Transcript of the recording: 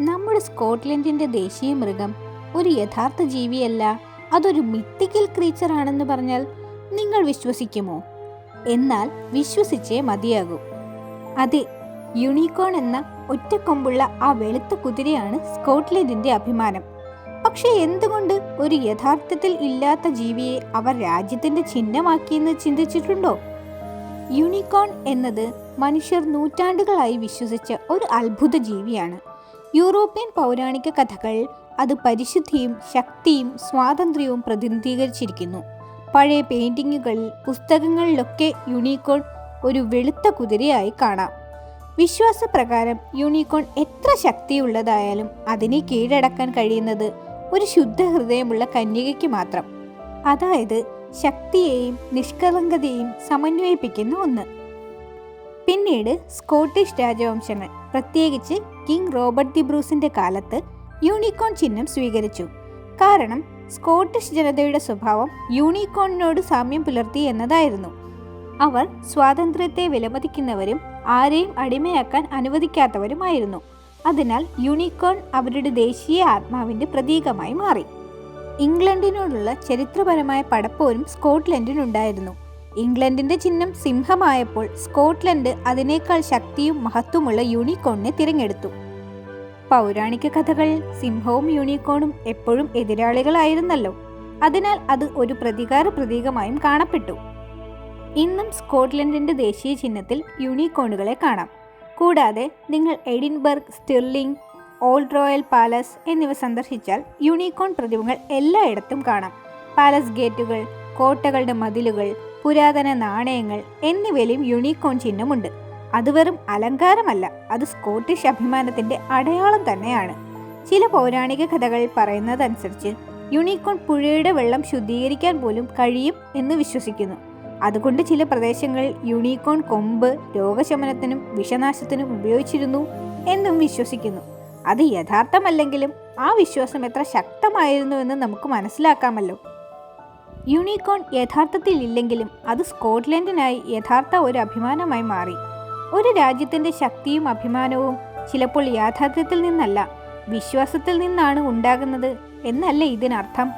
നമ്മുടെ സ്കോട്ട്ലൻഡിന്റെ ദേശീയ മൃഗം ഒരു യഥാർത്ഥ ജീവിയല്ല. അതൊരു മിത്തിക്കൽ ക്രീച്ചർ ആണെന്ന് പറഞ്ഞാൽ നിങ്ങൾ വിശ്വസിക്കുമോ? എന്നാൽ വിശ്വസിച്ചേ മതിയാകൂ. അതെ യൂണിക്കോൺ എന്ന ഒറ്റക്കൊമ്പുള്ള ആ വെളുത്ത കുതിരയാണ് സ്കോട്ട്ലൻഡിന്റെ അഭിമാനം. പക്ഷേ എന്തുകൊണ്ട് ഒരു യഥാർത്ഥത്തിൽ ഇല്ലാത്ത ജീവിയെ അവർ രാജ്യത്തിന്റെ ചിഹ്നമാക്കിയെന്ന് ചിന്തിച്ചിട്ടുണ്ടോ? യൂണിക്കോൺ എന്നത് മനുഷ്യർ നൂറ്റാണ്ടുകളായി വിശ്വസിച്ച ഒരു അത്ഭുത ജീവിയാണ്. യൂറോപ്യൻ പൗരാണിക കഥകൾ അത് പരിശുദ്ധിയും ശക്തിയും സ്വാതന്ത്ര്യവും പ്രതിനിധീകരിച്ചിരിക്കുന്നു. പഴയ പെയിന്റിങ്ങുകളിൽ പുസ്തകങ്ങളിലൊക്കെ യൂണിക്കോൺ ഒരു വെളുത്ത കുതിരയായി കാണാം. വിശ്വാസപ്രകാരം യൂണിക്കോൺ എത്ര ശക്തിയുള്ളതായാലും അതിനെ കീഴടക്കാൻ കഴിയുന്നത് ഒരു ശുദ്ധ ഹൃദയമുള്ള കന്യകയ്ക്ക് മാത്രം. അതായത് ശക്തിയെയും നിഷ്കളങ്കതയെയും സമന്വയിപ്പിക്കുന്ന ഒന്ന്. പിന്നീട് സ്കോട്ടിഷ് രാജവംശങ്ങൾ പ്രത്യേകിച്ച് കിങ് റോബർട്ട് ദി ബ്രൂസിന്റെ കാലത്ത് യൂണിക്കോൺ ചിഹ്നം സ്വീകരിച്ചു. കാരണം സ്കോട്ടിഷ് ജനതയുടെ സ്വഭാവം യൂണിക്കോണിനോട് സാമ്യം പുലർത്തി എന്നതായിരുന്നു. അവർ സ്വാതന്ത്ര്യത്തെ വിലമതിക്കുന്നവരും ആരെയും അടിമയാക്കാൻ അനുവദിക്കാത്തവരുമായിരുന്നു. അതിനാൽ യൂണിക്കോൺ അവരുടെ ദേശീയ ആത്മാവിന്റെ പ്രതീകമായി മാറി. ഇംഗ്ലണ്ടിനോടുള്ള ചരിത്രപരമായ പടപ്പോരും സ്കോട്ട്ലൻഡിനുണ്ടായിരുന്നു. ഇംഗ്ലണ്ടിന്റെ ചിഹ്നം സിംഹമായപ്പോൾ സ്കോട്ട്ലൻഡ് അതിനേക്കാൾ ശക്തിയും മഹത്വമുള്ള യൂണിക്കോണിനെ തിരഞ്ഞെടുത്തു. പൗരാണിക കഥകൾ സിംഹവും യൂണിക്കോണും എപ്പോഴും എതിരാളികളായിരുന്നല്ലോ. അതിനാൽ അത് ഒരു പ്രതികാര പ്രതീകമായും കാണപ്പെട്ടു. ഇന്നും സ്കോട്ട്ലൻഡിന്റെ ദേശീയ ചിഹ്നത്തിൽ യൂണിക്കോണുകളെ കാണാം. കൂടാതെ നിങ്ങൾ Edinburgh Stirling old royal palace എന്നിവ സന്ദർശിച്ചാൽ യൂണിക്കോൺ പ്രതിമകൾ എല്ലായിടത്തും കാണാം. പാലസ് ഗേറ്റുകൾ കോട്ടകളുടെ മതിലുകൾ പുരാതന നാണയങ്ങൾ എന്നിവയിലും യൂണിക്കോൺ ചിഹ്നമുണ്ട്. അത് വെറും അലങ്കാരമല്ല അത് സ്കോട്ടിഷ് അഭിമാനത്തിന്റെ അടയാളം തന്നെയാണ്. ചില പൗരാണിക കഥകൾ പറയുന്നതനുസരിച്ച് യൂണിക്കോൺ പുഴയുടെ വെള്ളം ശുദ്ധീകരിക്കാൻ പോലും കഴിയും എന്ന് വിശ്വസിക്കുന്നു. അതുകൊണ്ട് ചില പ്രദേശങ്ങളിൽ യൂണിക്കോൺ കൊമ്പ് രോഗശമനത്തിനും വിഷനാശത്തിനും ഉപയോഗിച്ചിരുന്നു എന്നും വിശ്വസിക്കുന്നു. അത് യഥാർത്ഥമല്ലെങ്കിലും ആ വിശ്വാസം എത്ര ശക്തമായിരുന്നുവെന്ന് നമുക്ക് മനസ്സിലാക്കാമല്ലോ. യൂണിക്കോൺ യഥാർത്ഥത്തിൽ ഇല്ലെങ്കിലും അത് സ്കോട്ട്ലൻഡിനായി യഥാർത്ഥ ഒരു അഭിമാനമായി മാറി. ഒരു രാജ്യത്തിന്റെ ശക്തിയും അഭിമാനവും ചിലപ്പോൾ യാഥാർത്ഥ്യത്തിൽ നിന്നല്ല വിശ്വാസത്തിൽ നിന്നാണ് ഉണ്ടാകുന്നത് എന്നല്ല ഇതിനർത്ഥം.